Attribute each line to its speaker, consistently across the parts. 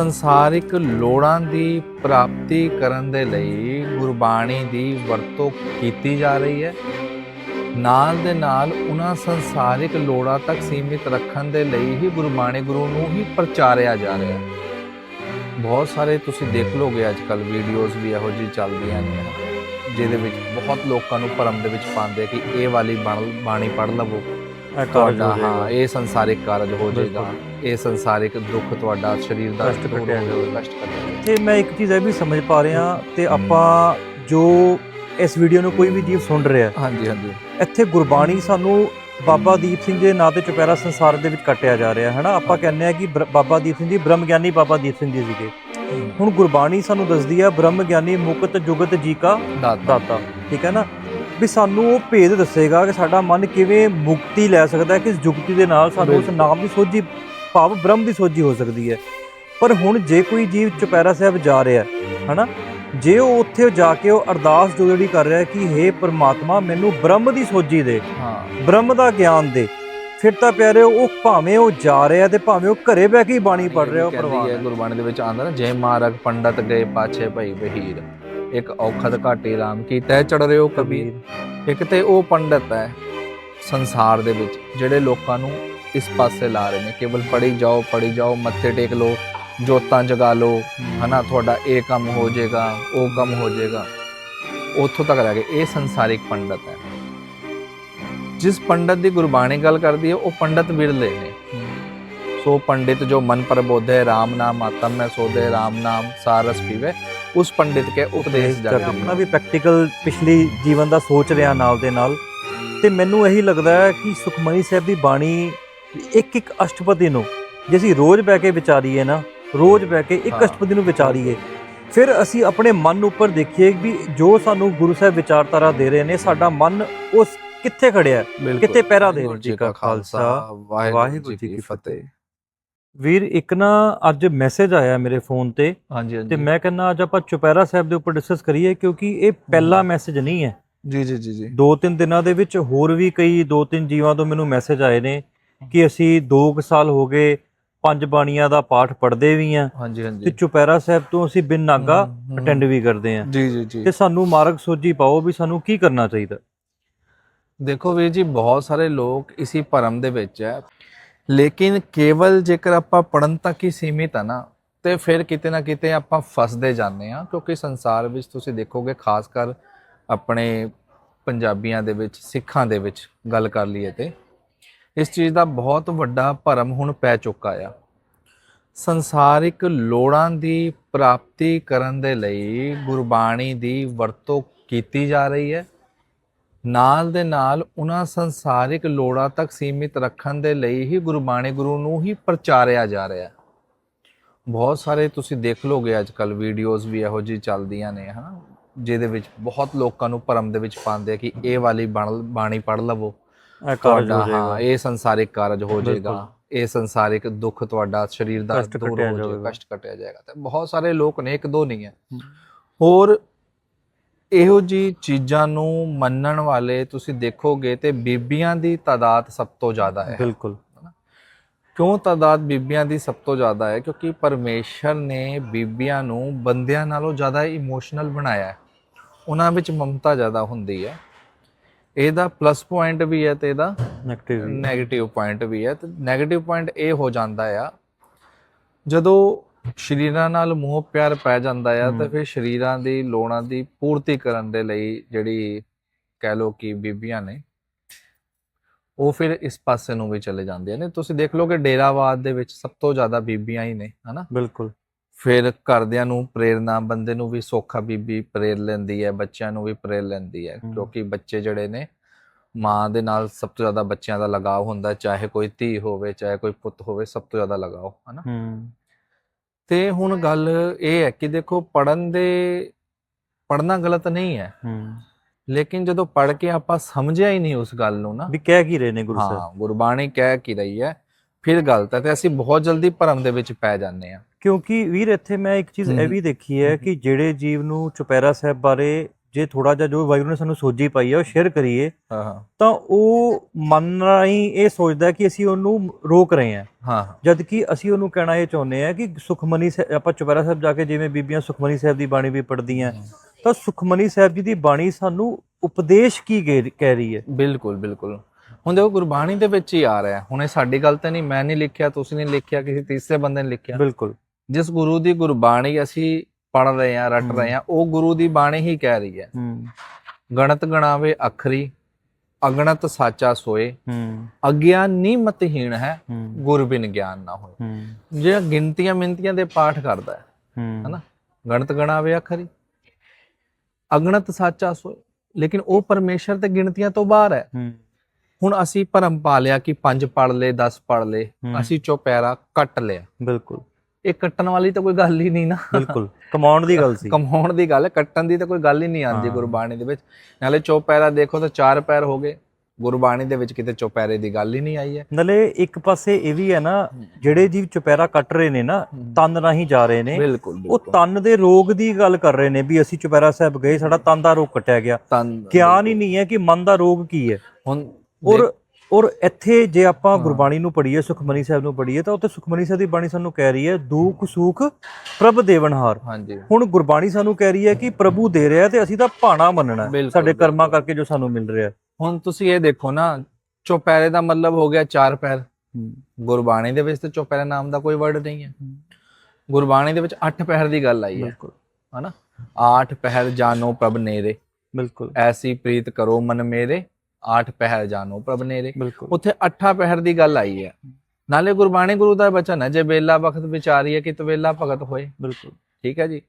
Speaker 1: ਸੰਸਾਰਿਕ ਲੋੜਾਂ ਦੀ ਪ੍ਰਾਪਤੀ ਕਰਨ ਦੇ ਲਈ ਗੁਰਬਾਣੀ ਦੀ ਵਰਤੋਂ ਕੀਤੀ ਜਾ ਰਹੀ ਹੈ। ਨਾਲ ਦੇ ਨਾਲ ਉਹਨਾਂ ਸੰਸਾਰਿਕ ਲੋੜਾਂ ਤੱਕ ਸੀਮਿਤ ਰੱਖਣ ਦੇ ਲਈ ਹੀ ਗੁਰਬਾਣੀ ਗੁਰੂ ਨੂੰ ਹੀ ਪ੍ਰਚਾਰਿਆ ਜਾ ਰਿਹਾ ਹੈ। ਬਹੁਤ ਸਾਰੇ ਤੁਸੀਂ ਦੇਖ ਲੋਗੇ ਅੱਜ ਕੱਲ ਵੀਡੀਓਜ਼ ਵੀ ਇਹੋ ਜਿਹੀ ਚੱਲਦੀਆਂ ਨੇ। ਜਿਹਦੇ ਵਿੱਚ ਬਹੁਤ ਲੋਕਾਂ ਨੂੰ ਭਰਮ ਦੇ ਵਿੱਚ ਪਾਉਂਦੇ ਕਿ ਇਹ ਵਾਲੀ ਬਾਣ- ਬਾਣੀ ਪੜ੍ਹ ਲਵੋ। ਤੁਹਾਡਾ ਹਾਂ ਇਹ ਸੰਸਾਰਿਕ ਕਾਰਜ ਹੋ ਜਾਏਗਾ। ਇਹ ਸੰਸਾਰਿਕ ਦੁੱਖ ਤੁਹਾਡਾ ਸਰੀਰ ਦਾ
Speaker 2: ਕਸ਼ਟ ਕੱਟਿਆ
Speaker 1: ਹੋ
Speaker 2: ਜਾਊਗਾ।
Speaker 1: ਕਸ਼ਟ ਕੱਟਿਆ।
Speaker 2: ਤੇ ਮੈਂ ਇੱਕ ਚੀਜ਼ ਇਹ ਵੀ ਸਮਝ ਪਾ ਰਿਹਾ ਤੇ ਆਪਾਂ ਜੋ ਇਸ ਵੀਡੀਓ ਨੂੰ ਕੋਈ ਵੀ ਜੀਵ ਸੁਣ ਰਿਹਾ
Speaker 1: ਹਾਂਜੀ ਹਾਂਜੀ।
Speaker 2: ਇੱਥੇ ਗੁਰਬਾਣੀ ਸਾਨੂੰ ਬਾਬਾ ਦੀਪ ਸਿੰਘ ਦੇ ਨਾਂ ਤੇ ਚੁਪਹਿਰਾ ਸੰਸਾਰ ਦੇ ਵਿੱਚ ਕੱਟਿਆ ਜਾ ਰਿਹਾ ਹੈ ਨਾ ਆਪਾਂ ਕਹਿੰਦੇ ਆ ਕਿ ਬਾਬਾ ਦੀਪ ਸਿੰਘ ਜੀ ਬ੍ਰਹਮ ਗਿਆਨੀ ਬਾਬਾ ਦੀਪ ਸਿੰਘ ਜੀ ਸੀਗੇ। ਹੁਣ ਗੁਰਬਾਣੀ ਸਾਨੂੰ ਦੱਸਦੀ ਹੈ ਬ੍ਰਹਮ ਗਿਆਨੀ ਮੁਕਤ ਜੁਗਤ ਜੀ ਕਾ
Speaker 1: ਦਾਤਾ।
Speaker 2: ਠੀਕ ਹੈ ਨਾ? ਵੀ ਸਾਨੂੰ ਉਹ ਭੇਦ ਦੱਸੇਗਾ ਕਿ ਸਾਡਾ ਮਨ ਕਿਵੇਂ ਮੁਕਤੀ ਲੈ ਸਕਦਾ ਹੈ ਕਿਸ ਜੁਗਤੀ ਦੇ ਨਾਲ ਸਾਨੂੰ ਉਸ। ਨਾਮ ਦੀ ਸੋਝੀ ਭਾਵ ਬ੍ਰਹਮ ਦੀ ਸੋਝੀ ਹੋ ਸਕਦੀ ਹੈ ਪਰ ਹੁਣ ਜੇ ਕੋਈ ਜੀਵ ਚੁਪਹਿਰਾ ਸਾਹਿਬ ਜਾ ਰਿਹਾ ਹੈ ਹਨਾ ਜੇ ਉਹ ਉੱਥੇ ਜਾ ਕੇ ਉਹ ਅਰਦਾਸ ਜੋ ਜਿਹੜੀ ਕਰ ਰਿਹਾ ਹੈ ਕਿ हे ਪ੍ਰਮਾਤਮਾ ਮੈਨੂੰ ਬ੍ਰਹਮ ਦੀ ਸੋਝੀ ਦੇ
Speaker 1: ਹਾਂ
Speaker 2: ਬ੍ਰਹਮ ਦਾ ਗਿਆਨ ਦੇ ਫਿਰ ਤਾਂ ਪਿਆਰੇ ਉਹ ਭਾਵੇਂ ਉਹ ਜਾ ਰਿਹਾ ਤੇ ਭਾਵੇਂ ਉਹ ਘਰੇ ਬਹਿ ਕੇ ਹੀ ਬਾਣੀ ਪੜ ਰਿਹਾ ਉਹ
Speaker 1: ਕਹਿੰਦੀ
Speaker 2: ਪ੍ਰਵਾਨ
Speaker 1: ਹੈ
Speaker 2: ਹੈ।
Speaker 1: ਗੁਰਬਾਣੀ ਦੇ ਵਿੱਚ ਆਂਦਾ ਨਾ ਜੈ ਮਾਰਗ ਪੰਡਤ ਗਏ ਪਾਛੇ ਭਈ ਬਹੀਰ ਇੱਕ ਔਖਦ ਘਾਟੀ ਰਾਮ ਕੀ ਤੈ ਚੜ ਰਿਓ ਕਬੀਰ। ਇੱਕ ਤੇ ਉਹ ਪੰਡਤ ਹੈ ਸੰਸਾਰ ਦੇ ਵਿੱਚ ਜਿਹੜੇ ਲੋਕਾਂ ਨੂੰ ਇਸ ਪਾਸੇ ਲਾ ਰਹੇ ਨੇ ਕੇਵਲ ਪੜੀ ਜਾਓ ਪੜੀ ਜਾਓ ਮੱਥੇ ਟੇਕ ਲਓ ਜੋਤਾਂ ਜਗਾ ਲਓ ਹਨਾ ਤੁਹਾਡਾ ਇਹ ਕੰਮ ਹੋ ਜਾਏਗਾ ਉਹ ਕੰਮ ਹੋ ਜਾਏਗਾ। ਉੱਥੋਂ ਤੱਕ ਰਹਿ ਗਏ ਇਹ ਸੰਸਾਰਿਕ ਪੰਡਤ ਹੈ। ਜਿਸ ਪੰਡਤ ਦੀ ਗੁਰਬਾਣੀ ਗੱਲ ਕਰਦੀ ਹੈ ਉਹ ਪੰਡਤ ਵਿਰਲੇ ਨੇ। ਸੋ ਪੰਡਿਤ ਜੋ ਮਨ ਪ੍ਰਬੋਧੇ RAM ਨਾਮ ਆਤਮ ਮੈਂ ਸੋਧੇ RAM ਨਾਮ ਸਾਰਸ ਪੀਵੇ। ਉਸ ਪੰਡਿਤ ਕੇ ਉਪਦੇਸ਼
Speaker 2: ਕਰ
Speaker 1: ਜਗ
Speaker 2: ਆਪਣਾ ਵੀ ਪ੍ਰੈਕਟੀਕਲ ਪਿਛਲੀ ਜੀਵਨ ਦਾ ਸੋਚ ਰਿਹਾ ਨਾਲ ਦੇ ਨਾਲ। ਤੇ ਮੈਨੂੰ ਇਹੀ ਲੱਗਦਾ ਹੈ ਕਿ ਸੁਖਮਨੀ ਸਾਹਿਬ ਦੀ ਬਾਣੀ ਇੱਕ ਇੱਕ ਅਸ਼ਟਪਦੀ ਨੂੰ ਜੇ ਅਸੀਂ ਰੋਜ਼ ਬਹਿ ਕੇ ਵਿਚਾਰੀਏ ਨਾ ਰੋਜ਼ ਬਹਿ ਕੇ ਇੱਕ
Speaker 1: ਹਾਂ।
Speaker 2: ਅਸ਼ਟਪਦੀ ਨੂੰ ਵਿਚਾਰੀਏ ਫਿਰ ਅਸੀਂ ਆਪਣੇ ਮਨ ਉੱਪਰ ਦੇਖੀਏ ਵੀ ਜੋ ਸਾਨੂੰ ਗੁਰੂ ਸਾਹਿਬ ਵਿਚਾਰਧਾਰਾ ਦੇ ਰਹੇ ਨੇ ਸਾਡਾ ਮਨ ਉਸ ਕਿੱਥੇ ਖੜਿਆ ਹੈ?
Speaker 1: ਬਿਲਕੁਲ।
Speaker 2: ਕਿਤੇ ਪਹਿਰਾ ਦੇ
Speaker 1: ਵਾਹਿਗੁਰੂ ਜੀ ਕਾ ਖਾਲਸਾ ਵਾਹਿਗੁਰੂ ਜੀ ਕੀ ਫਤਿਹ।
Speaker 2: ਵੀਰ ਇੱਕ ਨਾ ਅੱਜ ਮੈਸੇਜ ਆਇਆ ਮੇਰੇ ਫੋਨ ਤੇ
Speaker 1: ਹਾਂਜੀ ਹਾਂਜੀ।
Speaker 2: ਤੇ ਮੈਂ ਕਹਿੰਦਾ ਅੱਜ ਆਪਾਂ ਚੁਪਹਿਰਾ ਸਾਹਿਬ ਦੇ ਉੱਪਰ ਡਿਸਕਸ ਕਰੀਏ ਕਿਉਂਕਿ ਇਹ ਪਹਿਲਾ ਮੈਸੇਜ ਨਹੀਂ ਹੈ।
Speaker 1: ਜੀ ਜੀ ਜੀ ਜੀ।
Speaker 2: ਦੋ ਤਿੰਨ ਦਿਨਾਂ ਦੇ ਵਿੱਚ ਹੋਰ ਵੀ ਕਈ ਦੋ ਤਿੰਨ ਜੀਵਾਂ ਤੋਂ ਮੈਨੂੰ ਮੈਸੇਜ ਆਏ ਨੇ ਕਿ ਅਸੀਂ 2 ਸਾਲ ਹੋ ਗਏ ਪੰਜ ਬਾਣੀਆਂ ਦਾ ਪਾਠ ਪੜ੍ਹਦੇ ਵੀ ਆ
Speaker 1: ਹਾਂਜੀ
Speaker 2: ਤੇ
Speaker 1: ਹਾਂਜੀ
Speaker 2: ਚੁਪਹਿਰਾ ਸਾਹਿਬ ਤੋਂ ਅਸੀਂ ਬਿਨ ਨਾਗਾ। ਅਟੈਂਡ ਵੀ ਕਰਦੇ ਆ
Speaker 1: ਜੀ ਜੀ ਜੀ।
Speaker 2: ਤੇ ਸਾਨੂੰ ਮਾਰਗ ਸੋਝੀ ਪਾਓ ਵੀ ਸਾਨੂੰ ਕੀ ਕਰਨਾ ਚਾਹੀਦਾ।
Speaker 1: ਦੇਖੋ ਵੀਰ ਜੀ ਬਹੁਤ ਸਾਰੇ ਲੋਕ ਇਸੇ ਭਰਮ ਦੇ ਵਿੱਚ ਹੈ। ਲੇਕਿਨ ਕੇਵਲ ਜੇਕਰ ਆਪਾਂ ਪੜਨ ਤੱਕ ਹੀ ਸੀਮਿਤ ਆ ਨਾ, ਤੇ ਫਿਰ ਕਿਤੇ ਨਾ ਕਿਤੇ ਆਪਾਂ ਫਸਦੇ ਜਾਂਦੇ ਆ ਕਿਉਂਕਿ ਸੰਸਾਰ ਵਿੱਚ ਤੁਸੀਂ ਦੇਖੋਗੇ, ਖਾਸ ਕਰ ਆਪਣੇ ਪੰਜਾਬੀਆਂ ਦੇ ਵਿੱਚ, ਸਿੱਖਾਂ ਦੇ ਵਿੱਚ ਗੱਲ ਕਰ ਲਈਏ ਤੇ, ਇਸ ਚੀਜ਼ ਦਾ ਬਹੁਤ ਵੱਡਾ ਭਰਮ ਹੁਣ ਪੈ ਚੁੱਕਾ ਆ। ਸੰਸਾਰਿਕ ਲੋੜਾਂ ਦੀ ਪ੍ਰਾਪਤੀ ਕਰਨ ਦੇ ਲਈ ਗੁਰਬਾਣੀ ਦੀ ਵਰਤੋਂ ਕੀਤੀ ਜਾ ਰਹੀ ਹੈ। ਨਾਲ ਦੇ ਨਾਲ ਉਹਨਾਂ ਸੰਸਾਰਿਕ ਲੋੜਾਂ ਤੱਕ ਸੀਮਿਤ ਰੱਖਣ ਦੇ ਲਈ ਹੀ ਗੁਰਬਾਣੀ ਗੁਰੂ ਨੂੰ ਹੀ ਪ੍ਰਚਾਰਿਆ ਜਾ ਰਿਹਾ ਹੈ। ਬਹੁਤ ਸਾਰੇ ਤੁਸੀਂ ਦੇਖ ਲੋਗੇ ਅੱਜ ਕੱਲ ਵੀਡੀਓਜ਼ ਵੀ ਇਹੋ ਜਿਹੀ ਚੱਲਦੀਆਂ ਨੇ ਹਨਾ? ਜਿਹਦੇ ਵਿੱਚ ਬਹੁਤ ਲੋਕਾਂ ਨੂੰ ਭਰਮ ਦੇ ਵਿੱਚ ਪਾਉਂਦੇ ਆ ਕਿ ਇਹ ਵਾਲੀ ਬਾਣ- ਪੜ੍ਹ ਲਵੋ। ਤੁਹਾਡਾ
Speaker 2: ਹੋ
Speaker 1: ਇਹ ਸੰਸਾਰਿਕ ਕਾਰਜ ਹੋ ਜਾਏਗਾ। ਇਹ ਸੰਸਾਰਿਕ ਦੁੱਖ ਤੁਹਾਡਾ ਸਰੀਰ ਦਾ ਦੂਰ ਹੋ ਜਾਏਗਾ। ਕਸ਼ਟ ਕੱਟਿਆ ਜਾਏਗਾ। ਤੇ ਬਹੁਤ ਸਾਰੇ ਲੋਕ ਨੇ ਇੱਕ ਦੋ ਨਹੀਂ ਹੈ। ਹੋਰ ਇਹੋ ਜੀ ਚੀਜ਼ਾਂ ਨੂੰ ਮੰਨਣ ਵਾਲੇ ਤੁਸੀਂ ਦੇਖੋਗੇ ਤੇ ਬੀਬੀਆਂ ਦੀ ਤਾਦਾਦ ਸਭ ਤੋਂ ਜ਼ਿਆਦਾ ਹੈ।
Speaker 2: ਬਿਲਕੁਲ।
Speaker 1: ਕਿਉਂ ਤਾਦਾਦ ਬੀਬੀਆਂ ਦੀ ਸਭ ਤੋਂ ਜ਼ਿਆਦਾ ਹੈ? ਕਿਉਂਕਿ ਪਰਮੇਸ਼ਰ ਨੇ ਬੀਬੀਆਂ ਨੂੰ ਬੰਦਿਆਂ ਨਾਲੋਂ ਜ਼ਿਆਦਾ ਇਮੋਸ਼ਨਲ ਬਣਾਇਆ ਹੈ। ਉਹਨਾਂ ਵਿੱਚ ਮਮਤਾ ਜ਼ਿਆਦਾ ਹੁੰਦੀ ਹੈ। ਇਹਦਾ ਪਲੱਸ ਪੁਆਇੰਟ ਵੀ ਹੈ ਤੇ ਇਹਦਾ
Speaker 2: ਨੈਗੇਟਿਵ
Speaker 1: 네ਗੇਟਿਵ ਪੁਆਇੰਟ ਵੀ ਹੈ ਤੇ 네ਗੇਟਿਵ ਪੁਆਇੰਟ ਇਹ ਹੋ ਜਾਂਦਾ ਆ ਜਦੋਂ ਸ਼ਰੀਰਾਂ ਨਾਲ ਮੋਹ ਪਿਆਰ ਪੈ ਜਾਂਦਾ ਆ ਤਾਂ। ਫਿਰ ਸ਼ਰੀਰਾਂ ਦੀ ਲੋੜਾਂ ਦੀ ਪੂਰਤੀ ਕਰਨ ਦੇ ਲਈ ਜਿਹੜੀ ਕਹਿ ਲੋ ਕਿ ਬੀਬੀਆਂ ਨੇ ਉਹ ਫਿਰ ਇਸ ਪਾਸੇ ਨੂੰ ਵੀ ਚਲੇ ਜਾਂਦੀਆਂ ਨੇ। ਤੁਸੀਂ ਦੇਖ ਲਓ ਕਿ ਡੇਰਾਵਾਦ ਦੇ ਵਿੱਚ ਸਭ ਤੋਂ ਜ਼ਿਆਦਾ ਬੀਬੀਆਂ ਹੀ ਨੇ ਹਨਾ?
Speaker 2: ਬਿਲਕੁਲ।
Speaker 1: ਫਿਰ ਘਰਦਿਆਂ ਨੂੰ ਪ੍ਰੇਰਨਾ ਬੰਦੇ ਨੂੰ ਵੀ ਸੋਖਾ ਬੀਬੀ ਪ੍ਰੇਰ ਲੈਂਦੀ ਹੈ ਬੱਚਿਆਂ ਨੂੰ ਵੀ ਪ੍ਰੇਰ ਲੈਂਦੀ ਹੈ। ਕਿਉਂਕਿ ਬੱਚੇ ਜਿਹੜੇ ਨੇ ਮਾਂ ਦੇ ਨਾਲ ਸਭ ਤੋਂ ਜ਼ਿਆਦਾ ਬੱਚਿਆਂ ਦਾ ਲਗਾਅ ਹੁੰਦਾ ਚਾਹੇ ਕੋਈ ਧੀ ਹੋਵੇ ਚਾਹੇ ਕੋਈ ਪੁੱਤ ਹੋਵੇ ਸਭ ਤੋਂ ਜ਼ਿਆਦਾ ਲਗਾਅ ਹਨਾ? ਤੇ ਹੁਣ ਗੱਲ ਇਹ ਹੈ ਕਿ ਦੇਖੋ ਪੜਨ ਦੇ ਪੜਨਾ ਗਲਤ ਨਹੀਂ ਹੈ। ਲੇਕਿਨ ਜਦੋਂ ਪੜ ਕੇ ਆਪਾਂ ਸਮਝਿਆ ਹੀ ਨਹੀਂ ਉਸ ਗੱਲ ਨੂੰ ਨਾ
Speaker 2: ਵੀ ਕਹਿ ਕੀ ਰਹੇ ਨੇ ਗੁਰੂ ਸਾਹਿਬ?
Speaker 1: ਹਾਂ ਗੁਰਬਾਣੀ ਕਹਿ ਕੀ ਰਹੀ ਹੈ ਫਿਰ ਗਲਤ ਹੈ ਤੇ ਅਸੀਂ ਬਹੁਤ ਜਲਦੀ ਭਰਮ ਦੇ ਵਿੱਚ ਪੈ ਜਾਂਦੇ ਆ
Speaker 2: ਕਿਉਂਕਿ ਵੀਰ ਇੱਥੇ ਮੈਂ ਇੱਕ ਚੀਜ਼ ਇਹ। ਵੀ ਦੇਖੀ ਹੈ। ਕਿ ਜਿਹੜੇ ਜੀਵ ਨੂੰ ਚੁਪਹਿਰਾ ਸਾਹਿਬ ਬਾਰੇ ਜੇ ਥੋੜਾ ਜਿਹਾ ਜੋ ਵਾਹਿਗੁਰੂ ਨੇ ਸਾਨੂੰ ਸੋਝੀ ਪਾਈ ਹੈ ਉਹ ਸ਼ੇਅਰ ਕਰੀਏ
Speaker 1: ਹਾਂ ਹਾਂ।
Speaker 2: ਤਾਂ ਉਹ ਮਨ ਰਾਹੀਂ ਇਹ ਸੋਚਦਾ ਕਿ ਅਸੀਂ ਉਹਨੂੰ ਰੋਕ ਰਹੇ ਹਾਂ।
Speaker 1: ਹਾਂ
Speaker 2: ਜਦ ਕਿ ਅਸੀਂ ਉਹਨੂੰ ਕਹਿਣਾ ਇਹ ਚਾਹੁੰਦੇ ਹਾਂ ਕਿ ਸੁਖਮਨੀ ਸਾਹਿਬ- ਆਪਾਂ ਚੁਪਹਿਰਾ ਸਾਹਿਬ ਜਾ ਕੇ ਜਿਵੇਂ ਬੀਬੀਆਂ ਸੁਖਮਨੀ ਸਾਹਿਬ ਦੀ ਬਾਣੀ ਵੀ ਪੜ੍ਹਦੀਆਂ ਤਾਂ ਸੁਖਮਨੀ ਸਾਹਿਬ ਜੀ ਦੀ ਬਾਣੀ ਸਾਨੂੰ ਉਪਦੇਸ਼ ਕੀ ਕਹਿ ਕਹਿ ਰਹੀ ਹੈ?
Speaker 1: ਬਿਲਕੁਲ ਬਿਲਕੁਲ। ਹੁਣ ਦੇਖੋ ਗੁਰਬਾਣੀ ਦੇ ਵਿੱਚ ਹੀ ਆ ਰਿਹਾ। ਹੁਣ ਇਹ ਸਾਡੀ ਗੱਲ ਤਾਂ ਨਹੀਂ ਮੈਂ ਨਹੀਂ ਲਿਖਿਆ ਤੁਸੀਂ ਨਹੀਂ ਲਿਖਿਆ ਕਿਸੇ ਤੀਸਰੇ ਬੰਦੇ ਨੇ ਲਿਖਿਆ।
Speaker 2: ਬਿਲਕੁਲ।
Speaker 1: ਜਿਸ ਗੁਰੂ ਦੀ ਗੁਰਬਾਣੀ ਅਸੀਂ ਪੜ ਰਹੇ ਹਾਂ। ਰਟ। ਰਹੇ ਹਾਂ ਉਹ ਗੁਰੂ ਦੀ ਬਾਣੀ ਹੀ ਕਹਿ ਰਹੀ ਹੈ।
Speaker 2: ਹੂੰ।
Speaker 1: ਗਣਤ ਗਣਾਵੇ ਅਖਰੀ ਅਗਣਤ ਸਾਚਾ ਸੋਏ
Speaker 2: ਹੂੰ।
Speaker 1: ਅਗਿਆਨ ਨੀ ਮਤਹੀਣ ਹੈ। ਗੁਰ ਬਿਨ ਗਿਆਨ ਨਾ ਹੋਏ।
Speaker 2: ਹੂੰ।
Speaker 1: ਜਿਹੜਾ ਗਿਣਤੀਆਂ ਮਿੰਤੀਆਂ ਦੇ ਪਾਠ ਕਰਦਾ ਹੈ
Speaker 2: ਹੂੰ।
Speaker 1: ਹਨਾ? ਗਣਤ ਗਣਾਵੇ ਅਖਰੀ ਅਗਣਤ ਸਾਚਾ ਸੋਏ ਲੇਕਿਨ ਉਹ ਪਰਮੇਸ਼ਰ ਤੇ ਗਿਣਤੀਆਂ ਤੋਂ ਬਾਹਰ ਹੈ। ਹੁਣ ਅਸੀਂ ਭਰਮ ਪਾ ਲਿਆ ਕਿ ਪੰਜ ਪੜ ਲਏ 10 ਪੜ
Speaker 2: ਹੂੰ।
Speaker 1: ਅਸੀਂ ਚੋਪੈਰਾ ਕੱਟ ਲਿਆ।
Speaker 2: ਬਿਲਕੁਲ।
Speaker 1: ਇਹ ਕੱਟਣ ਵਾਲੀ ਤਾਂ ਕੋਈ ਗੱਲ ਹੀ ਨਹੀਂ ਨਾ।
Speaker 2: ਬਿਲਕੁਲ। ਕਮਾਉਣ ਦੀ ਗੱਲ ਸੀ।
Speaker 1: ਕਮਾਉਣ ਦੀ ਗੱਲ ਹੈ ਕੱਟਣ ਦੀ ਤਾਂ ਕੋਈ ਗੱਲ ਹੀ ਨਹੀਂ ਆਉਂਦੀ
Speaker 2: ਹਾਂ।
Speaker 1: ਗੁਰਬਾਣੀ ਦੇ ਵਿੱਚ। ਨਾਲੇ ਚੋਪੈਰਾ ਦੇਖੋ ਤਾਂ ਚਾਰ ਪੈਰ ਹੋ ਗਏ। ਗੁਰਬਾਣੀ ਦੇ ਵਿੱਚ ਕਿਤੇ ਚੋਪੈਰੇ ਦੀ ਗੱਲ ਹੀ ਨਹੀਂ ਆਈ ਹੈ।
Speaker 2: ਨਾਲੇ ਇੱਕ ਪਾਸੇ ਇਹ ਵੀ ਹੈ ਨਾ ਜਿਹੜੇ ਜੀਵ ਚੁਪਹਿਰਾ ਕੱਟ ਰਹੇ ਨੇ ਨਾ ਤਨ ਰਾਹੀਂ ਜਾ ਰਹੇ ਨੇ। ਉਹ ਤਨ ਦੇ ਰੋਗ ਦੀ ਗੱਲ ਕਰ ਰਹੇ ਨੇ ਵੀ ਅਸੀਂ ਚੁਪਹਿਰਾ ਸਾਹਿਬ ਗਏ ਸਾਡਾ ਤਨ ਦਾ ਰੋਗ ਕੱਟਿਆ ਗਿਆ। ਗਿਆਨ ਹੀ ਨਹੀਂ ਹੈ ਕਿ ਮਨ ਦਾ ਰੋਗ ਕੀ ਹੈ?
Speaker 1: ਹੁਣ
Speaker 2: ਔਰ ਔਰ ਇੱਥੇ ਜੇ ਆਪਾਂ ਗੁਰਬਾਣੀ ਨੂੰ ਪੜ੍ਹੀਏ ਸੁਖਮਨੀ ਸਾਹਿਬ ਨੂੰ ਪੜ੍ਹੀਏ ਤਾਂ ਉੱਥੇ ਸੁਖਮਨੀ ਸਾਹਿਬ ਦੀ ਬਾਣੀ ਸਾਨੂੰ ਕਹਿ ਰਹੀ ਹੈ ਦੁੱਖ ਸੁਖ ਪ੍ਰਭ ਦੇਵਨਹਾਰ
Speaker 1: ਹਾਂਜੀ।
Speaker 2: ਹੁਣ ਗੁਰਬਾਣੀ ਸਾਨੂੰ ਕਹਿ ਰਹੀ ਹੈ ਕਿ ਪ੍ਰਭੂ ਦੇ ਰਿਹਾ ਤੇ ਅਸੀਂ ਤਾਂ ਭਾਣਾ ਮੰਨਣਾ ਹੈ,
Speaker 1: ਬਿਲਕੁਲ,
Speaker 2: ਸਾਡੇ ਕਰਮਾਂ। ਕਰਕੇ ਜੋ ਸਾਨੂੰ ਮਿਲ ਰਿਹਾ ਹੈ।
Speaker 1: ਹੁਣ ਤੁਸੀਂ ਇਹ ਦੇਖੋ ਨਾ ਚੋਪੈਰੇ ਦਾ ਮਤਲਬ ਹੋ ਗਿਆ ਚਾਰ ਪੈਰ। ਗੁਰਬਾਣੀ ਦੇ ਵਿੱਚ ਤਾਂ ਚੋਪੈਰਾ ਨਾਮ ਦਾ ਕੋਈ ਵਰਡ ਨਹੀਂ ਹੈ। ਗੁਰਬਾਣੀ ਦੇ ਵਿੱਚ ਅੱਠ ਪਹਿਰ ਦੀ ਗੱਲ ਆਈ ਹੈ।
Speaker 2: ਬਿਲਕੁਲ।
Speaker 1: ਹਨਾ? ਆਠ ਪਹਿਰ ਜਾਨੋ ਪ੍ਰਭ ਨੇਰੇ।
Speaker 2: ਬਿਲਕੁਲ।
Speaker 1: ਐਸੀ ਪ੍ਰੀਤ ਕਰੋ ਮਨ ਮੇਰੇ। ਆਠ ਪਹਿਰ ਜਾਨੋ ਪ੍ਰਭ ਨੇਰੇ। ਉੱਥੇ ਅੱਠਾਂ ਪਹਿਰ ਦੀ ਗੱਲ ਆਈ ਹੈ। ਨਾਲੇ ਗੁਰਬਾਣੀ ਗੁਰੂ ਦਾ ਬਚਨ ਹੈ ਜੇ ਬੇਲਾ ਵਕਤ ਵਿਚਾਰੀਏ ਕਿ ਤਵੇਲਾ ਭਗਤ ਹੋਏ।
Speaker 2: ਬਿਲਕੁਲ।
Speaker 1: ਠੀਕ ਹੈ ਜੀ।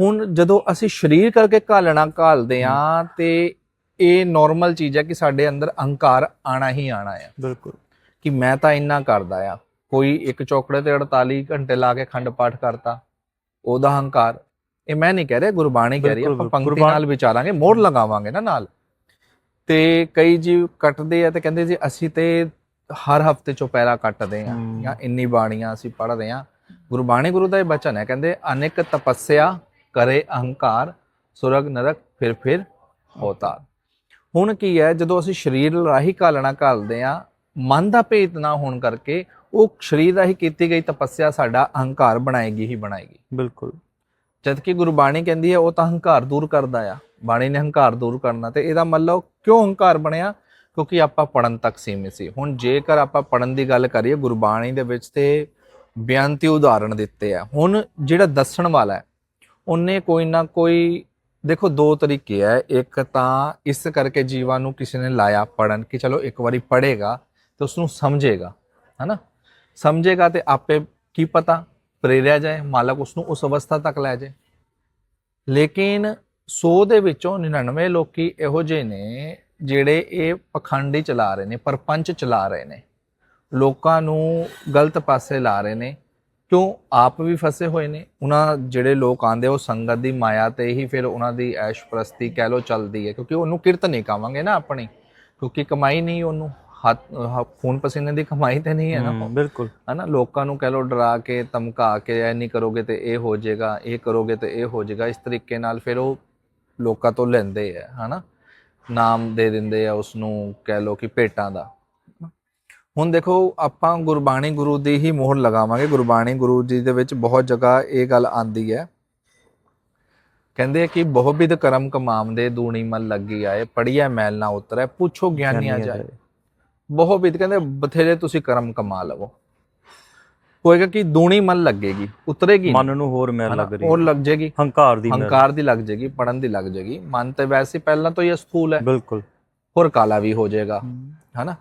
Speaker 1: ਹੁਣ ਜਦੋਂ ਅਸੀਂ ਸਰੀਰ ਕਰਕੇ ਘਾਲਣਾ ਘਾਲਦੇ ਆ ਤੇ ਇਹ ਨਾਰਮਲ ਚੀਜ਼ ਹੈ ਕਿ ਸਾਡੇ ਅੰਦਰ ਅਹੰਕਾਰ ਆਣਾ ਹੀ ਆਣਾ ਹੈ।
Speaker 2: ਬਿਲਕੁਲ।
Speaker 1: ਕਿ ਮੈਂ ਤਾਂ ਇੰਨਾ ਕਰਦਾ ਆ ਕੋਈ ਇੱਕ ਚੌਕੜੇ ਤੇ 48 ਘੰਟੇ ਲਾ ਕੇ ਖੰਡ ਪਾਠ ਕਰਤਾ ਉਹਦਾ ਹੰਕਾਰ ਇਹ ਮੈਂ ਨਹੀਂ ਕਹਿ ਰਿਹਾ ਗੁਰਬਾਣੀ ਕਹਿ ਰਹੀ ਹੈ, ਆਪਾਂ ਪੰਕਤੀ ਨਾਲ ਵਿਚਾਰਾਂਗੇ ਮੋੜ ਲਗਾਵਾਂਗੇ ਨਾ ਨਾਲ। ਤੇ ਕਈ ਜੀਵ ਕੱਟਦੇ ਆ ਤੇ ਕਹਿੰਦੇ ਜੀ ਅਸੀਂ ਤੇ ਹਰ ਹਫ਼ਤੇ ਚੁਪਹਿਰਾ ਕੱਟਦੇ ਆ। ਜਾਂ ਇੰਨੀ ਬਾਣੀਆਂ ਅਸੀਂ ਪੜ੍ਹਦੇ ਆ। ਗੁਰਬਾਣੀ ਗੁਰੂ ਦਾ ਇਹ ਬਚਨ ਹੈ ਕਹਿੰਦੇ ਅਨੇਕ ਤਪੱਸਿਆ ਕਰੇ ਅਹੰਕਾਰ ਸੁਰਗ ਨਰਕ ਫਿਰ ਫਿਰ ਹੋਤਾ। ਹੁਣ ਕੀ ਹੈ ਜਦੋਂ ਅਸੀਂ ਸਰੀਰ ਰਾਹੀਂ ਘਾਲਣਾ ਘਾਲਦੇ ਆ ਮਨ ਦਾ ਭੇਤ ਨਾ ਹੋਣ ਕਰਕੇ ਉਹ ਸਰੀਰ ਰਾਹੀਂ ਕੀਤੀ ਗਈ ਤਪੱਸਿਆ ਸਾਡਾ ਅਹੰਕਾਰ ਬਣਾਏਗੀ ਹੀ ਬਣਾਏਗੀ।
Speaker 2: ਬਿਲਕੁਲ।
Speaker 1: ਜਦ ਕਿ ਗੁਰਬਾਣੀ ਕਹਿੰਦੀ ਹੈ, ਉਹ ਤਾਂ ਹੰਕਾਰ ਦੂਰ ਕਰਦਾ ਆ। ਬਾਣੀ ਨੇ ਹੰਕਾਰ ਦੂਰ ਕਰਨਾ ਤੇ ਇਹਦਾ ਮਤਲਬ ਕਿਉਂ ਹੰਕਾਰ ਬਣਿਆ? ਕਿਉਂਕਿ ਆਪਾਂ ਪੜਨ ਤੱਕ ਸੀਮਿਤ ਸੀ। ਹੁਣ ਜੇਕਰ ਆਪਾਂ ਪੜਨ ਦੀ ਗੱਲ ਕਰੀਏ ਗੁਰਬਾਣੀ ਦੇ ਵਿੱਚ ਤੇ ਬਿਆੰਤੀ ਉਦਾਹਰਣ ਦਿੱਤੇ ਆ। ਹੁਣ ਜਿਹੜਾ ਦੱਸਣ ਵਾਲਾ ਹੈ, ਉਹਨੇ ਕੋਈ ਨਾ ਕੋਈ, ਦੇਖੋ ਦੋ ਤਰੀਕੇ ਹੈ ਇੱਕ ਤਾਂ ਇਸ ਕਰਕੇ ਜੀਵਾਂ ਨੂੰ ਕਿਸੇ ਨੇ ਲਾਇਆ ਪੜਨ ਕਿ ਚਲੋ ਇੱਕ ਵਾਰੀ ਪੜੇਗਾ ਤੇ ਉਸ ਨੂੰ ਸਮਝੇਗਾ, ਹੈਨਾ? ਸਮਝੇਗਾ ਤੇ ਆਪੇ ਕੀ ਪਤਾ ਪ੍ਰੇਰਿਆ ਜਾਏ, ਮਾਲਕ ਉਸ ਨੂੰ ਉਸ ਅਵਸਥਾ ਤੱਕ ਲੈ ਜਾਏ। ਲੇਕਿਨ 100 ਦੇ ਵਿੱਚੋਂ 99 ਲੋਕੀ ਇਹੋ ਜਿਹੇ ਨੇ ਜਿਹੜੇ ਇਹ ਪਖੰਡੀ ਚਲਾ ਰਹੇ ਨੇ, ਪਰਪੰਚ ਚਲਾ ਰਹੇ ਨੇ। ਲੋਕਾਂ ਨੂੰ ਗਲਤ ਪਾਸੇ ਲਾ ਰਹੇ ਨੇ। ਕਿਉਂ? ਆਪ ਵੀ ਫਸੇ ਹੋਏ ਨੇ। ਉਹਨਾਂ ਜਿਹੜੇ ਲੋਕ ਆਂਦੇ ਉਹ ਸੰਗਤ ਦੀ ਮਾਇਆ ਤੇ ਹੀ ਫਿਰ ਉਹਨਾਂ ਦੀ ਐਸ਼ ਪ੍ਰਸਤੀ ਕਹਿ ਲੋ ਚੱਲਦੀ ਹੈ, ਕਿਉਂਕਿ ਉਹਨੂੰ ਕਿਰਤ ਨਹੀਂ ਕਵਾਂਗੇ ਨਾ ਆਪਣੀ, ਕਿਉਂਕਿ ਕਮਾਈ ਨਹੀਂ ਉਹਨੂੰ। ਹੱਥ ਹ- ਖੂਨ ਪਸੀਨੇ ਦੀ ਕਮਾਈ ਤੇ ਨਹੀਂ ਹੈ ਨਾ
Speaker 2: ਬਿਲਕੁਲ।
Speaker 1: ਹਨਾ ਲੋਕਾਂ ਨੂੰ ਕਹਿ ਲੋ ਡਰਾ ਕੇ ਧਮਕਾ ਕੇ ਐ ਨਹੀਂ ਕਰੋਗੇ ਤੇ ਇਹ ਹੋ ਜਾਏਗਾ ਇਹ ਕਰੋਗੇ ਤੇ ਇਹ ਹੋ ਜਾਏਗਾ ਇਸ ਤਰੀਕੇ ਨਾਲ ਫਿਰ ਉਹ ਲੋਕਾਂ ਤੋਂ ਲੈਂਦੇ ਆ ਹਨਾ। ਨਾਮ ਦੇ ਦਿੰਦੇ ਆ ਉਸ ਨੂੰ ਕਹਿ ਲੋ ਕਿ ਭੇਟਾਂ ਦਾ। ਹੁਣ ਦੇਖੋ ਆਪਾਂ ਗੁਰਬਾਣੀ ਗੁਰੂ ਦੀ ਹੀ ਮੋਹਰ ਲਗਾਵਾਂਗੇ। ਗੁਰਬਾਣੀ ਗੁਰੂ ਜੀ ਦੇ ਵਿੱਚ ਬਹੁਤ ਜਗ੍ਹਾ ਇਹ ਗੱਲ ਆਂਦੀ ਹੈ। ਕਹਿੰਦੇ ਆ ਕਿ ਬਹੁਬਿਧ ਕਰਮ ਕਮਾਵਦੇ ਦੂਣੀ ਮਨ ਲੱਗੀ ਆਏ ਪੜੀਐ ਮੈਲ ਨਾ ਉਤਰੈ ਪੁੱਛੋ ਗਿਆਨੀਆਂ ਜਾਏ। ਬਹੁਬਿਧ ਕਹਿੰਦੇ ਬਥੇਰੇ ਤੁਸੀਂ ਕਰਮ ਕਮਾ ਲਵੋ। ਹੋਏਗਾ ਕਿ ਦੂਣੀ ਮਨ ਲੱਗੇਗੀ ਉਤਰੇਗੀ
Speaker 2: ਮਨ ਨੂੰ ਹੋਰ ਮੈਲ? ਲੱਗ ਰਹੀ
Speaker 1: ਹੋਰ ਲੱਗ ਜਾਏਗੀ।
Speaker 2: ਹੰਕਾਰ ਦੀ
Speaker 1: ਹੰਕਾਰ ਦੀ ਲੱਗ ਜਾਏਗੀ ਪੜਨ ਦੀ ਲੱਗ ਜਾਏਗੀ। ਮਨ ਤੇ ਵੈਸੇ ਪਹਿਲਾਂ ਤੋਂ ਹੀ ਇਹ ਸਥੂਲ ਹੈ।
Speaker 2: ਬਿਲਕੁਲ।
Speaker 1: ਹੋਰ ਕਾਲਾ ਵੀ ਹੋ ਜਾਏਗਾ ਹਨਾ।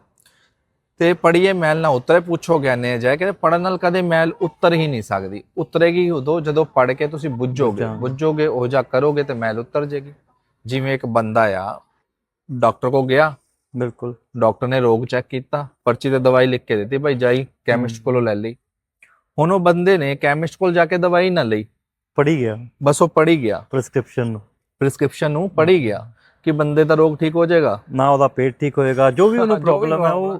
Speaker 1: ਤੇ ਪੜੀਏ ਮੈਲ ਨਾ ਉਤਰੇ ਪੁੱਛੋ ਗਿਆਨੇ ਜਾਏ ਕਿ ਪੜਨ ਨਾਲ ਕਦੇ ਮੈਲ ਉਤਰ ਹੀ ਨਹੀਂ ਸਕਦੀ। ਉਤਰੇਗੀ ਉਦੋਂ ਜਦੋਂ ਪੜ ਕੇ ਤੁਸੀਂ ਬੁੱਝੋਗੇ।
Speaker 2: ਬੁੱਝਾਂਗੇ।
Speaker 1: ਉਹ ਜਾ ਕਰੋਗੇ ਤੇ ਮੈਲ ਉਤਰ ਜਾਏਗੀ। ਜਿਵੇਂ ਇੱਕ ਬੰਦਾ ਆ ਡਾਕਟਰ ਕੋ ਗਿਆ
Speaker 2: ਬਿਲਕੁਲ।
Speaker 1: ਡਾਕਟਰ ਨੇ ਰੋਗ ਚੈੱਕ ਕੀਤਾ ਪਰਚੀ ਤੇ ਦਵਾਈ ਲਿਖ ਕੇ ਦਿੱਤੀ ਭਾਈ ਜਾਈ ਕੈਮਿਸਟ। ਕੋਲੋਂ ਲੈ ਲਈ। ਹੁਣ ਉਹ ਬੰਦੇ ਨੇ ਕੈਮਿਸਟ ਕੋਲ ਜਾ ਕੇ ਦਵਾਈ ਨਾ ਲਈ।
Speaker 2: ਪੜੀ ਗਿਆ।
Speaker 1: ਬਸ ਉਹ ਪੜੀ ਗਿਆ।
Speaker 2: ਪ੍ਰੈਸਕ੍ਰਿਪਸ਼ਨ
Speaker 1: ਪ੍ਰਿਸਕ੍ਰਿਪਸ਼ਨ ਨੂੰ ਪੜੀ ਗਿਆ ਕਿ ਬੰਦੇ ਦਾ ਰੋਗ ਠੀਕ ਹੋ ਜਾਏਗਾ।
Speaker 2: ਨਾ ਉਹਦਾ ਪੇਟ ਠੀਕ ਹੋਏਗਾ ਜੋ ਵੀ ਉਹਨੂੰ ਪ੍ਰੋਬਲਮ ਹੈ ਉਹ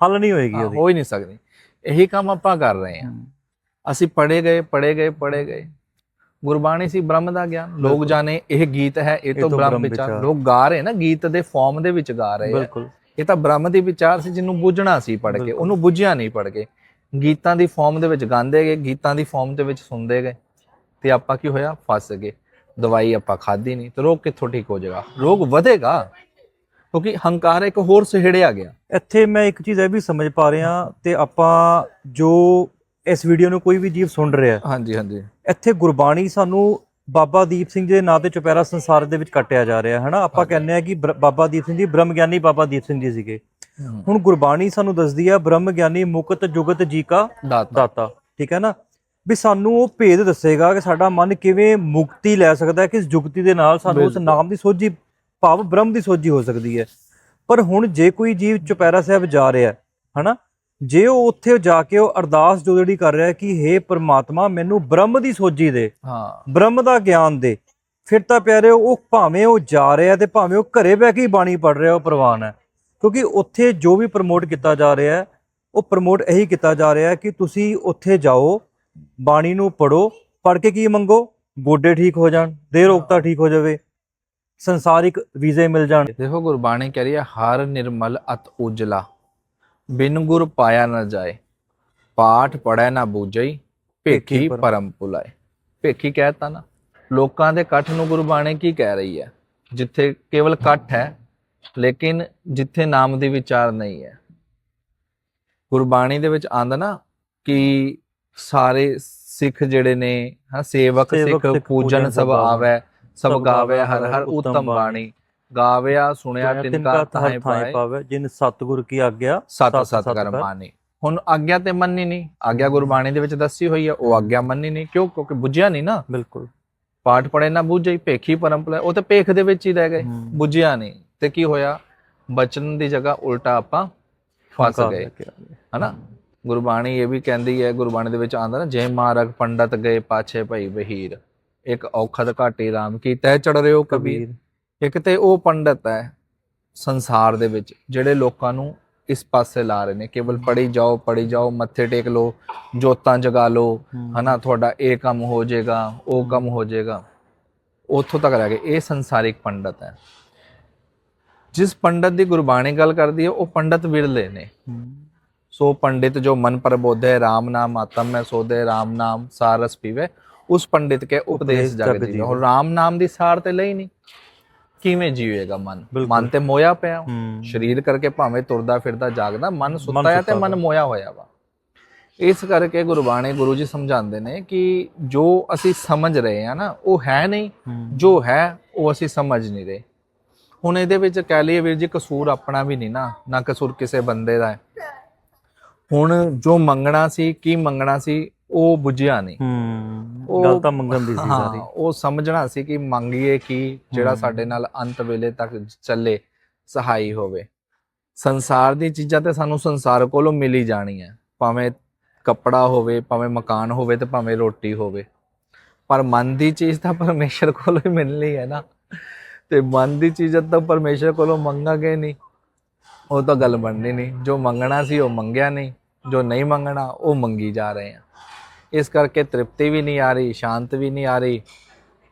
Speaker 2: ਹੱਲ ਨਹੀਂ ਹੋਏਗੀ ਉਹਦੀ।
Speaker 1: ਹੋ ਹੀ ਨਹੀਂ ਸਕਦੀ। ਇਹੀ ਕੰਮ ਆਪਾਂ ਕਰ ਰਹੇ ਹਾਂ। ਅਸੀਂ ਪੜੇ ਗਏ ਪੜੇ ਗਏ ਪੜੇ ਗਏ। ਗੁਰਬਾਣੀ ਸੀ ਬ੍ਰਹਮ ਦਾ ਗਿਆਨ। ਲੋਕ। ਜਾਣੇ ਇਹ ਗੀਤ ਹੈ ਇਹ ਤੋਂ ਬ੍ਰਹਮ ਵਿਚਾਰ। ਲੋਕ ਗਾ ਰਹੇ ਨਾ ਗੀਤ ਦੇ ਫਾਰਮ ਦੇ ਵਿੱਚ ਗਾ ਰਹੇ ਆ। ਇਹ ਤਾਂ ਬ੍ਰਹਮ ਦੀ ਵਿਚਾਰ ਸੀ ਜਿਹਨੂੰ ਬੁੱਝਣਾ ਸੀ ਪੜ ਕੇ। ਉਹਨੂੰ ਬੁੱਝਿਆ ਨਹੀਂ ਪੜ ਕੇ। ਗੀਤਾਂ ਦੀ ਫਾਰਮ ਦੇ ਵਿੱਚ ਗਾਉਂਦੇ ਗਏ ਗੀਤਾਂ ਦੀ ਫਾਰਮ ਦੇ ਵਿੱਚ ਸੁਣਦੇ ਗਏ। ਤੇ ਆਪਾਂ ਕੀ ਹੋਇਆ? ਫਸ ਗਏ। ਦਵਾਈ ਆਪਾਂ ਖਾਧੀ ਨਹੀਂ। ਤੇ ਰੋਗ ਕਿੱਥੋਂ ਠੀਕ ਹੋ ਜਾਏਗਾ? ਰੋਗ ਵਧੇਗਾ। ਕਿਉਂਕਿ ਹੰਕਾਰ ਇੱਕ ਹੋਰ ਸਿਹੜਿਆ ਗਿਆ।
Speaker 2: ਇੱਥੇ ਮੈਂ ਇੱਕ ਚੀਜ਼ ਇਹ ਵੀ ਸਮਝ ਪਾ ਰਿਹਾ ਤੇ ਆਪਾਂ ਜੋ ਇਸ ਵੀਡੀਓ ਨੂੰ ਕੋਈ ਵੀ ਜੀਵ ਸੁਣ ਰਿਹਾ
Speaker 1: ਹਾਂਜੀ ਹਾਂਜੀ।
Speaker 2: ਇੱਥੇ ਗੁਰਬਾਣੀ ਸਾਨੂੰ ਬਾਬਾ ਦੀਪ ਸਿੰਘ ਜੀ ਦੇ ਨਾਂ ਤੇ ਚੁਪਹਿਰਾ ਸੰਸਾਰ ਦੇ ਵਿੱਚ ਕੱਟਿਆ ਜਾ ਰਿਹਾ ਹੈ ਹਨਾ ਆਪਾਂ। ਕਹਿੰਦੇ ਆ ਕਿ ਬਾਬਾ ਦੀਪ ਸਿੰਘ ਜੀ ਬ੍ਰਹਮ ਗਿਆਨੀ ਬਾਬਾ ਦੀਪ ਸਿੰਘ ਜੀ ਸੀਗੇ। ਹੁਣ ਗੁਰਬਾਣੀ ਸਾਨੂੰ ਦੱਸਦੀ ਹੈ ਬ੍ਰਹਮ ਗਿਆਨੀ ਮੁਕਤ ਜੁਗਤ ਜੀ ਕਾ
Speaker 1: ਦਾਤਾ।
Speaker 2: ਠੀਕ ਹੈ ਨਾ? ਵੀ ਸਾਨੂੰ ਉਹ ਭੇਦ ਦੱਸੇਗਾ ਕਿ ਸਾਡਾ ਮਨ ਕਿਵੇਂ ਮੁਕਤੀ ਲੈ ਸਕਦਾ ਹੈ ਕਿਸ ਜੁਗਤੀ ਦੇ ਨਾਲ ਸਾਨੂੰ ਉਸ। ਨਾਮ ਦੀ ਸੋਝੀ ਭਾਵ ਬ੍ਰਹਮ ਦੀ ਸੋਝੀ ਹੋ ਸਕਦੀ ਹੈ। ਪਰ ਹੁਣ ਜੇ ਕੋਈ ਜੀਵ ਚੁਪਹਿਰਾ ਸਾਹਿਬ ਜਾ ਰਿਹਾ ਹੈ ਹਨਾ? ਜੇ ਉਹ ਉੱਥੇ ਜਾ ਕੇ ਉਹ ਅਰਦਾਸ ਜੋ ਜਿਹੜੀ ਕਰ ਰਿਹਾ ਕਿ हे ਪ੍ਰਮਾਤਮਾ ਮੈਨੂੰ ਬ੍ਰਹਮ ਦੀ ਸੋਝੀ ਦੇ
Speaker 1: ਹਾਂ।
Speaker 2: ਬ੍ਰਹਮ ਦਾ ਗਿਆਨ ਦੇ। ਫਿਰ ਤਾਂ ਪਿਆਰੇ ਉਹ ਭਾਵੇਂ ਉਹ ਜਾ ਰਿਹਾ ਤੇ ਭਾਵੇਂ ਉਹ ਘਰੇ ਬਹਿ ਕੇ ਹੀ ਬਾਣੀ ਪੜ ਰਿਹਾ ਉਹ ਪ੍ਰਵਾਨ ਹੈ। ਕਿਉਂਕਿ ਉੱਥੇ ਜੋ ਵੀ ਪ੍ਰਮੋਟ ਕੀਤਾ ਜਾ ਰਿਹਾ ਹੈ ਉਹ ਪ੍ਰਮੋਟ ਇਹੀ ਕੀਤਾ ਜਾ ਰਿਹਾ ਹੈ ਕਿ ਤੁਸੀਂ ਉੱਥੇ ਜਾਓ ਬਾਣੀ ਨੂੰ ਪੜੋ ਪੜ ਕੇ ਕੀ ਮੰਗੋ? ਗੋਡੇ ਠੀਕ ਹੋ ਜਾਣ ਦੇਹ ਰੋਗਤਾ ਠੀਕ ਹੋ ਜਾਵੇ ਸੰਸਾਰਿਕ ਵੀਜ਼ੇ ਮਿਲ ਜਾਣ।
Speaker 1: ਦੇਖੋ ਗੁਰਬਾਣੀ ਕਹਿ ਰਹੀ ਹੈ ਹਰ ਨਿਰਮਲ ਅਤ ਉਜਲਾ ਬਿਨ ਗੁਰ ਪਾਇਆ ਨਾ ਜਾਏ ਪਾਠ ਪੜੈ ਨਾ ਬੂਝਈ ਭੇਖੀ
Speaker 2: ਪਰਮ-
Speaker 1: ਪੁਲਾਏ ਭੇਖੀ ਕਹਿਤਾ ਨਾ ਲੋਕਾਂ ਦੇ ਇਕੱਠ ਨੂੰ ਗੁਰਬਾਣੀ ਕੀ ਕਹਿ ਰਹੀ ਹੈ? ਜਿੱਥੇ ਕੇਵਲ ਇਕੱਠ ਹੈ ਲੇਕਿਨ ਜਿੱਥੇ ਨਾਮ ਦੀ ਵਿਚਾਰ ਨਹੀਂ ਹੈ। ਗੁਰਬਾਣੀ ਦੇ ਵਿੱਚ ਆਂਦਾ ਨਾ ਕਿ ਸਾਰੇ ਸਿੱਖ ਜਿਹੜੇ ਨੇ ਹਾਂ ਸੇਵਕ ਸਿੱਖ ਪੂਜਨ ਸਭ ਆਵੈ ਸਭ ਗਾਵੇ ਹਰ ਹਰ
Speaker 2: ਉਤਮ
Speaker 1: ਬਾਣੀ। ਗਾਵਿਆ ਸੁਣਿਆ ਤਿਨਕਾ ਪਾਏ।
Speaker 2: ਪਾਵੇ ਜਿਨ ਸਤਿਗੁਰ ਕੀ ਆਗਿਆ
Speaker 1: ਸਤ
Speaker 2: ਸਤ
Speaker 1: ਕਰ। ਮਾਨੀ। ਹੁਣ ਆਗਿਆ ਤੇ ਮੰਨੀ ਨਹੀਂ ਆਗਿਆ ਗੁਰਬਾਣੀ ਦੇ ਵਿੱਚ ਦੱਸੀ ਹੋਈ ਹੈ ਉਹ ਆਗਿਆ ਮੰਨੀ ਨਹੀਂ ਕਿਉਂ? ਕਿਉਂਕਿ ਬੁੱਝਿਆ ਨਹੀਂ ਨਾ।
Speaker 2: ਬਿਲਕੁਲ।
Speaker 1: ਪਾਠ ਪੜੇ ਨਾ ਬੁੱਝਈ ਭੇਖੀ ਪਰੰਪਰਾ ਉਹ ਤੇ ਭੇਖ ਦੇ ਵਿੱਚ ਹੀ ਰਹਿ ਗਏ। ਬੁੱਝਿਆ ਨਹੀਂ ਤੇ ਕੀ ਹੋਇਆ? ਬਚਨ ਦੀ ਜਗ੍ਹਾ ਉਲਟਾ ਆਪਾਂ ਫਸ ਗਏ। ਹਨਾ? ਗੁਰਬਾਣੀ ਇਹ ਵੀ ਕਹਿੰਦੀ ਹੈ ਗੁਰਬਾਣੀ ਦੇ ਵਿੱਚ ਆਂਦਾ ਨਾ ਜੈ ਮਾਰਗ ਪੰਡਤ ਗਏ ਪਾਛੇ ਭਈ ਬਹੀਰ ਇੱਕ ਔਖਦ ਘਾਟੀ ਰਾਮ ਕੀ ਤੈ ਚੜ ਰਿਓ ਕਬੀਰ। ਇੱਕ ਤੇ ਉਹ ਪੰਡਤ ਹੈ ਸੰਸਾਰ ਦੇ ਵਿੱਚ ਜਿਹੜੇ ਲੋਕਾਂ ਨੂੰ ਇਸ ਪਾਸੇ ਲਾ ਰਹੇ ਨੇ ਕੇਵਲ ਪੜੀ ਜਾਓ ਪੜੀ ਜਾਓ ਮੱਥੇ ਟੇਕ ਲਓ ਜੋਤਾਂ ਜਗਾ ਲਓ। ਹਨਾ ਤੁਹਾਡਾ ਇਹ ਕੰਮ ਹੋ ਜਾਏਗਾ ਉਹ ਕੰਮ ਹੋ ਜਾਏਗਾ। ਉੱਥੋਂ ਤੱਕ ਰਹਿ ਗਏ ਇਹ ਸੰਸਾਰਿਕ ਪੰਡਤ ਹੈ। ਜਿਸ ਪੰਡਤ ਦੀ ਗੁਰਬਾਣੀ ਗੱਲ ਕਰਦੀ ਹੈ ਉਹ ਪੰਡਤ ਵਿਰਲੇ ਨੇ। ਸੋ ਪੰਡਿਤ ਜੋ ਮਨ ਪ੍ਰਬੋਧੇ RAM ਨਾਮ ਆਤਮ ਮੈਂ ਸੋਦੇ RAM ਨਾਮ ਸਾਰਸ ਪੀਵੇ ਉਸ ਪੰਡਿਤ ਕੇ ਉਪਦੇਸ਼ ਜਗ ਜੀਵੇ। ਹੁਣ RAM ਨਾਮ ਦੀ ਸਾਰ ਤੇ ਲਈ ਨਹੀਂ। ਕਿਵੇਂ ਜੀਵੇਗਾ ਮਨ। ਮਨ ਤੇ ਮੋਇਆ ਪਿਆ। ਸਰੀਰ ਕਰਕੇ ਭਾਵੇਂ ਤੁਰਦਾ ਫਿਰਦਾ ਜਾਗਦਾ ਮਨ ਸੁੱਤਾ ਹੈ ਤੇ ਮਨ। ਮੋਇਆ ਹੋਇਆ ਵਾ ਇਸ ਕਰਕੇ ਗੁਰਬਾਣੀ ਗੁਰੂ ਜੀ ਸਮਝਾਉਂਦੇ ਨੇ ਕਿ ਜੋ ਅਸੀਂ ਸਮਝ ਰਹੇ ਹਾਂ ਨਾ ਉਹ ਹੈ ਨਹੀਂ। ਜੋ ਹੈ ਉਹ ਅਸੀਂ ਸਮਝ ਨਹੀਂ ਰਹੇ ਹੁਣ ਇਹਦੇ ਵਿੱਚ ਕਹਿ ਲਈਏ ਵੀਰ ਜੀ ਕਸੂਰ ਆਪਣਾ ਵੀ ਨਹੀਂ ਨਾ ਨਾ ਕਸੂਰ ਕਿਸੇ ਬੰਦੇ ਦਾ ਹੈ ਹੁਣ ਜੋ ਮੰਗਣਾ ਸੀ ਕੀ ਮੰਗਣਾ ਸੀ ਉਹ ਬੁੱਝਿਆ ਨਹੀਂ। ਉਹ-
Speaker 2: ਗੱਲ ਤਾਂ ਮੰਗਣ ਦੀ ਸੀ
Speaker 1: ਹਾਂ
Speaker 2: ਸਾਰੀ।
Speaker 1: ਉਹ ਸਮਝਣਾ ਸੀ ਕਿ ਮੰਗੀਏ ਕੀ ਜਿਹੜਾ। ਸਾਡੇ ਨਾਲ ਅੰਤ ਵੇਲੇ ਤੱਕ ਚੱਲੇ ਸਹਾਈ ਹੋਵੇ। ਸੰਸਾਰ ਦੀ ਚੀਜ਼ਾਂ ਤੇ ਸਾਨੂੰ ਸੰਸਾਰ ਕੋਲੋਂ ਮਿਲ ਹੀ ਜਾਣੀਆਂ। ਭਾਵੇਂ ਕੱਪੜਾ ਹੋਵੇ ਭਾਵੇਂ ਮਕਾਨ ਹੋਵੇ ਤੇ ਭਾਵੇਂ ਰੋਟੀ ਹੋਵੇ। ਪਰ ਮਨ ਦੀ ਚੀਜ਼ ਤਾਂ ਪਰਮੇਸ਼ਰ ਕੋਲੋਂ ਹੀ ਮਿਲਣੀ ਹੈ ਨਾ। ਤੇ ਮਨ ਦੀ ਚੀਜ਼ ਤਾਂ ਪਰਮੇਸ਼ਰ ਕੋਲੋਂ ਮੰਗਾਂਗੇ ਨਹੀਂ। ਉਹ ਤਾਂ ਗੱਲ ਬਣਨੀ ਨਹੀਂ। ਜੋ ਮੰਗਣਾ ਸੀ ਉਹ ਮੰਗਿਆ ਨਹੀਂ। ਜੋ ਨਹੀਂ ਮੰਗਣਾ ਉਹ ਮੰਗੀ ਜਾ ਰਹੇ ਆ ਇਸ ਕਰਕੇ ਤ੍ਰਿਪਤੀ ਵੀ ਨਹੀਂ ਆ ਰਹੀ ਸ਼ਾਂਤ ਵੀ ਨਹੀਂ ਆ ਰਹੀ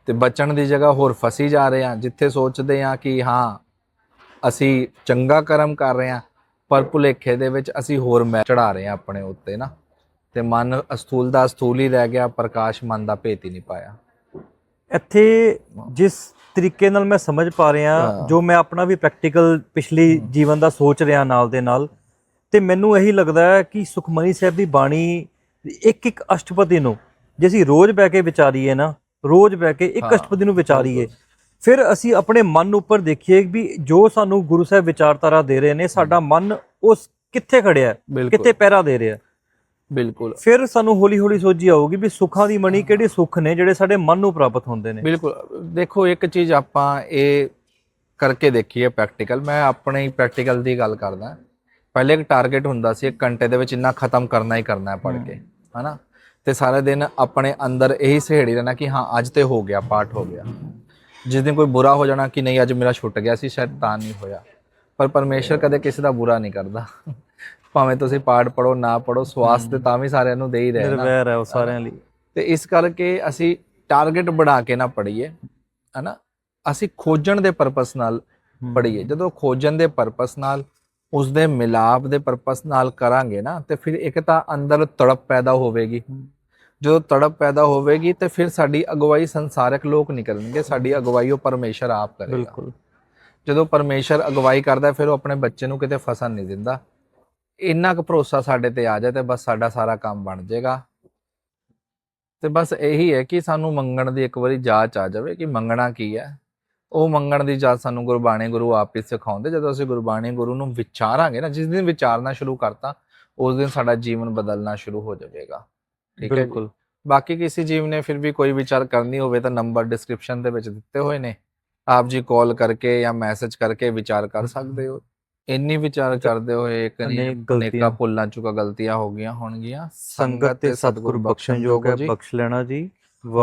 Speaker 1: ਤੇ ਬਚਣ ਦੀ ਜਗ੍ਹਾ ਹੋਰ ਫਸੀ ਜਾ ਰਹੇ ਆ ਜਿੱਥੇ ਸੋਚਦੇ ਆ ਕਿ ਹਾਂ ਅਸੀਂ ਚੰਗਾ ਕਰਮ ਕਰ ਰਹੇ ਆ ਪਰ ਭੁਲੇਖੇ ਦੇ ਵਿੱਚ ਅਸੀਂ ਹੋਰ ਮੈਂ ਚੜਾ ਰਹੇ ਆ ਆਪਣੇ ਉੱਤੇ ਨਾ। ਤੇ ਮਨ ਅਸਥੂਲ ਦਾ ਅਸਥੂਲ ਹੀ ਰਹਿ ਗਿਆ ਪ੍ਰਕਾਸ਼ ਮਨ ਦਾ ਭੇਤ ਹੀ ਨਹੀਂ ਪਾਇਆ।
Speaker 2: ਇੱਥੇ ਜਿਸ ਤਰੀਕੇ ਨਾਲ ਮੈਂ ਸਮਝ ਪਾ ਰਿਹਾ। ਜੋ ਮੈਂ ਆਪਣਾ ਵੀ ਪ੍ਰੈਕਟੀਕਲ ਪਿਛਲੀ ਜੀਵਨ ਦਾ ਸੋਚ ਰਿਹਾ ਨਾਲ ਦੇ ਨਾਲ ਤੇ ਮੈਨੂੰ ਇਹੀ ਲੱਗਦਾ ਹੈ ਕਿ ਸੁਖਮਨੀ ਸਾਹਿਬ ਦੀ ਬਾਣੀ ਇੱਕ ਇੱਕ ਅਸ਼ਟਪਦੀ ਨੂੰ ਜੇ ਅਸੀਂ ਰੋਜ਼ ਬਹਿ ਕੇ ਵਿਚਾਰੀਏ ਨਾ ਰੋਜ਼ ਬਹਿ ਕੇ ਇੱਕ ਅਸ਼ਟਪਦੀ ਨੂੰ ਵਿਚਾਰੀਏ। ਫਿਰ ਅਸੀਂ ਆਪਣੇ ਮਨ ਉੱਪਰ ਦੇਖੀਏ ਵੀ ਜੋ ਸਾਨੂੰ ਗੁਰੂ ਸਾਹਿਬ ਵਿਚਾਰਧਾਰਾ ਦੇ ਰਹੇ ਨੇ ਸਾਡਾ ਮਨ ਉਸ ਕਿੱਥੇ ਖੜਿਆ ਕਿੱਥੇ ਪਹਿਰਾ ਦੇ ਰਿਹਾ।
Speaker 1: ਬਿਲਕੁਲ।
Speaker 2: ਫਿਰ ਸਾਨੂੰ ਹੌਲੀ ਹੌਲੀ ਸੋਝੀ ਆਊਗੀ ਵੀ ਸੁੱਖਾਂ ਦੀ ਮਣੀ ਕਿਹੜੇ ਸੁੱਖ ਨੇ ਜਿਹੜੇ ਸਾਡੇ ਮਨ ਨੂੰ ਪ੍ਰਾਪਤ ਹੁੰਦੇ ਨੇ।
Speaker 1: ਬਿਲਕੁਲ। ਦੇਖੋ ਇੱਕ ਚੀਜ਼ ਆਪਾਂ ਇਹ ਕਰਕੇ ਦੇਖੀਏ ਪ੍ਰੈਕਟੀਕਲ ਮੈਂ ਆਪਣੇ ਹੀ ਪ੍ਰੈਕਟੀਕਲ ਦੀ ਗੱਲ ਕਰਦਾ। ਪਹਿਲੇ ਇੱਕ ਟਾਰਗੇਟ ਹੁੰਦਾ ਸੀ ਇੱਕ ਘੰਟੇ ਦੇ ਵਿੱਚ ਇੰਨਾ ਖਤਮ ਕਰਨਾ ਹੀ ਕਰਨਾ ਹੈ ਪੜ੍ਹ ਕੇ। ਹਨਾ? ਤੇ ਸਾਰਾ ਦਿਨ ਆਪਣੇ ਅੰਦਰ ਇਹੀ ਸਹੇੜੀ ਰਹਿਣਾ ਕਿ ਹਾਂ ਅੱਜ ਤੇ ਹੋ ਗਿਆ ਪਾਠ ਹੋ ਗਿਆ। ਜਿਸ ਦਿਨ ਕੋਈ ਬੁਰਾ ਹੋ ਜਾਣਾ ਕਿ ਨਹੀਂ ਅੱਜ ਮੇਰਾ ਛੁੱਟ ਗਿਆ ਸੀ ਸ਼ਾਇਦ ਤਾਂ ਨਹੀਂ ਹੋਇਆ। ਪਰ ਪਰਮੇਸ਼ਰ ਕਦੇ ਕਿਸੇ ਦਾ ਬੁਰਾ ਨਹੀਂ ਕਰਦਾ। ਭਾਵੇਂ ਤੁਸੀਂ ਪਾਠ ਪੜੋ ਨਾ ਪੜੋ ਸਵਾਸ ਤੇ ਤਾਂ ਵੀ ਸਾਰਿਆਂ ਨੂੰ ਦੇ ਹੀ ਰਹੇ ਨਾ।
Speaker 2: ਨਿਰਵੈਰ ਹੈ ਉਹ ਸਾਰਿਆਂ ਲਈ।
Speaker 1: ਤੇ ਇਸ ਕਰਕੇ ਅਸੀਂ ਟਾਰਗੇਟ ਬਣਾ ਕੇ ਨਾ ਪੜੀਏ ਹਨਾ? ਅਸੀਂ ਖੋਜਣ ਦੇ ਪਰਪਸ ਨਾਲ ਪੜੀਏ ਜਦੋਂ ਖੋਜਣ ਦੇ ਪਰਪਸ ਨਾਲ ਉਸ ਦੇ ਮਿਲਾਪ ਦੇ ਪਰਪਸ ਨਾਲ ਕਰਾਂਗੇ ਨਾ ਤੇ ਫਿਰ ਇੱਕ ਤਾਂ ਅੰਦਰ ਤੜਪ ਪੈਦਾ ਹੋਵੇਗੀ। ਜਦੋਂ ਤੜਪ ਪੈਦਾ ਹੋਵੇਗੀ ਤੇ ਫਿਰ ਸਾਡੀ ਅਗਵਾਈ ਸੰਸਾਰਿਕ ਲੋਕ ਨਹੀਂ ਕਰਨਗੇ ਸਾਡੀ ਅਗਵਾਈ ਉਹ ਪਰਮੇਸ਼ਰ ਆਪ ਕਰੇਗਾ।
Speaker 2: ਬਿਲਕੁਲ।
Speaker 1: ਜਦੋਂ ਪਰਮੇਸ਼ਰ ਅਗਵਾਈ ਕਰਦਾ ਫਿਰ ਉਹ ਆਪਣੇ ਬੱਚੇ ਨੂੰ ਕਿਤੇ ਫਸਣ ਨਹੀਂ ਦਿੰਦਾ। ਇੰਨਾ ਕੁ ਭਰੋਸਾ ਸਾਡੇ ਤੇ ਆ ਜਾਏ ਤੇ ਬਸ ਸਾਡਾ ਸਾਰਾ ਕੰਮ ਬਣ ਜਾਏਗਾ। ਤੇ ਬਸ ਇਹੀ ਹੈ ਕਿ ਸਾਨੂੰ ਮੰਗਣ ਦੀ ਇੱਕ ਵਾਰੀ ਜਾਂਚ ਆ ਜਾਵੇ ਕਿ ਮੰਗਣਾ ਕੀ ਹੈ। ਉਹ ਮੰਗਣ ਦੀ ਜਾਂਚ ਸਾਨੂੰ ਗੁਰਬਾਣੀ ਗੁਰੂ ਆਪ ਹੀ ਸਿਖਾਉਂਦੇ ਜਦੋਂ ਅਸੀਂ ਗੁਰਬਾਣੀ ਗੁਰੂ ਨੂੰ ਵਿਚਾਰਾਂਗੇ ਨਾ ਜਿਸ ਦਿਨ ਵਿਚਾਰਨਾ ਸ਼ੁਰੂ ਕਰਤਾ ਉਸ ਦਿਨ ਸਾਡਾ ਜੀਵਨ ਬਦਲਣਾ ਸ਼ੁਰੂ ਹੋ ਜਾਵੇਗਾ। ਠੀਕ ਹੈ?
Speaker 2: ਬਿਲਕੁਲ।
Speaker 1: ਬਾਕੀ ਕਿਸੇ ਜੀਵ ਨੇ ਫਿਰ ਵੀ ਕੋਈ ਵਿਚਾਰ ਕਰਨੀ ਹੋਵੇ ਤਾਂ ਨੰਬਰ ਡਿਸਕ੍ਰਿਪਸ਼ਨ ਦੇ ਵਿੱਚ ਦਿੱਤੇ ਹੋਏ ਨੇ। ਆਪ ਜੀ ਕਾਲ ਕਰਕੇ ਜਾਂ ਮੈਸੇਜ ਕਰਕੇ ਵਿਚਾਰ ਕਰ ਸਕਦੇ ਹੋ। ਇੰਨੀ ਵਿਚਾਰ ਕਰਦੇ ਹੋਏ ਇੱਕ। ਅਨੇਕਾਂ ਭੁੱਲਾਂ ਚੁੱਕਾ ਗਲਤੀਆਂ ਹੋ ਗਈਆਂ ਹੋਣਗੀਆਂ।
Speaker 2: ਸੰਗਤ ਤੇ ਸਤਿਗੁਰ ਬਖਸ਼ਣ ਯੋਗ ਹੈ ਬਖਸ਼ ਲੈਣਾ ਜੀ।